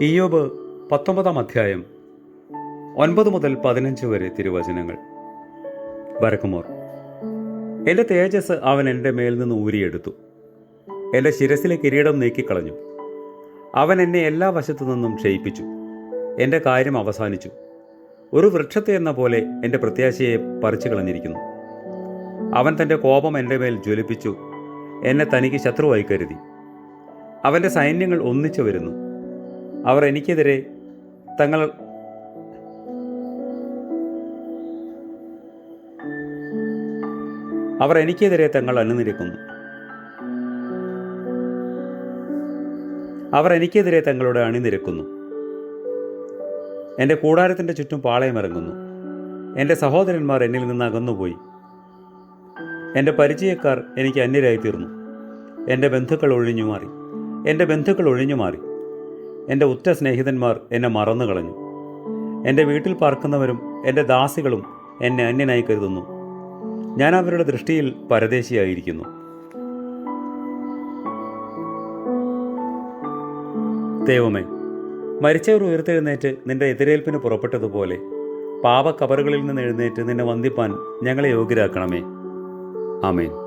ഇയോബ് പത്തൊമ്പതാം അധ്യായം ഒൻപത് മുതൽ പതിനഞ്ച് വരെ തിരുവചനങ്ങൾ. വരക്കുമോർ എന്റെ തേജസ് അവൻ എന്റെ മേൽ നിന്ന് ഊരിയെടുത്തു. എന്റെ ശിരസിലെ കിരീടം നീക്കിക്കളഞ്ഞു. അവൻ എന്നെ എല്ലാ വശത്തു നിന്നും ക്ഷയിപ്പിച്ചു. എന്റെ കാര്യം അവസാനിച്ചു. ഒരു വൃക്ഷത്തെ എന്ന പോലെ എന്റെ പ്രത്യാശയെ പറിച്ചു കളഞ്ഞിരിക്കുന്നു. അവൻ തന്റെ കോപം എന്റെ മേൽ ജ്വലിപ്പിച്ചു. എന്നെ തനിക്ക് ശത്രുവായി കരുതി. അവന്റെ സൈന്യങ്ങൾ ഒന്നിച്ചു വരുന്നു. അവർ എനിക്കെതിരെ തങ്ങൾ അവർ എനിക്കെതിരെ തങ്ങൾ അണിനിരക്കുന്നു. അവർ എനിക്കെതിരെ തങ്ങളുടെ അണിനിരക്കുന്നു. എന്റെ കൂടാരത്തിന്റെ ചുറ്റും പാളയമിറങ്ങുന്നു. എന്റെ സഹോദരന്മാർ എന്നിൽ നിന്ന് അകന്നുപോയി. എന്റെ പരിചയക്കാർ എനിക്ക് അന്യരായി തീർന്നു എന്റെ ബന്ധുക്കൾ ഒഴിഞ്ഞു മാറി എന്റെ ബന്ധുക്കൾ ഒഴിഞ്ഞു മാറി എന്റെ ഉറ്റ സ്നേഹിതന്മാർ എന്നെ മറന്നു കളഞ്ഞു. എന്റെ വീട്ടിൽ പാർക്കുന്നവരും എന്റെ ദാസികളും എന്നെ അന്യനായി കരുതുന്നു. ഞാൻ അവരുടെ ദൃഷ്ടിയിൽ പരദേശിയായിരിക്കുന്നു. ദൈവമേ മരിച്ചവർ ഉയർത്തെഴുന്നേറ്റ് നിന്റെ എതിരേൽപ്പിന് പുറപ്പെട്ടതുപോലെ പാപക്കബറുകളിൽ നിന്ന് എഴുന്നേറ്റ് നിന്നെ വന്ദിപ്പാൻ ഞങ്ങളെ യോഗ്യരാക്കണമേ. ആമേൻ.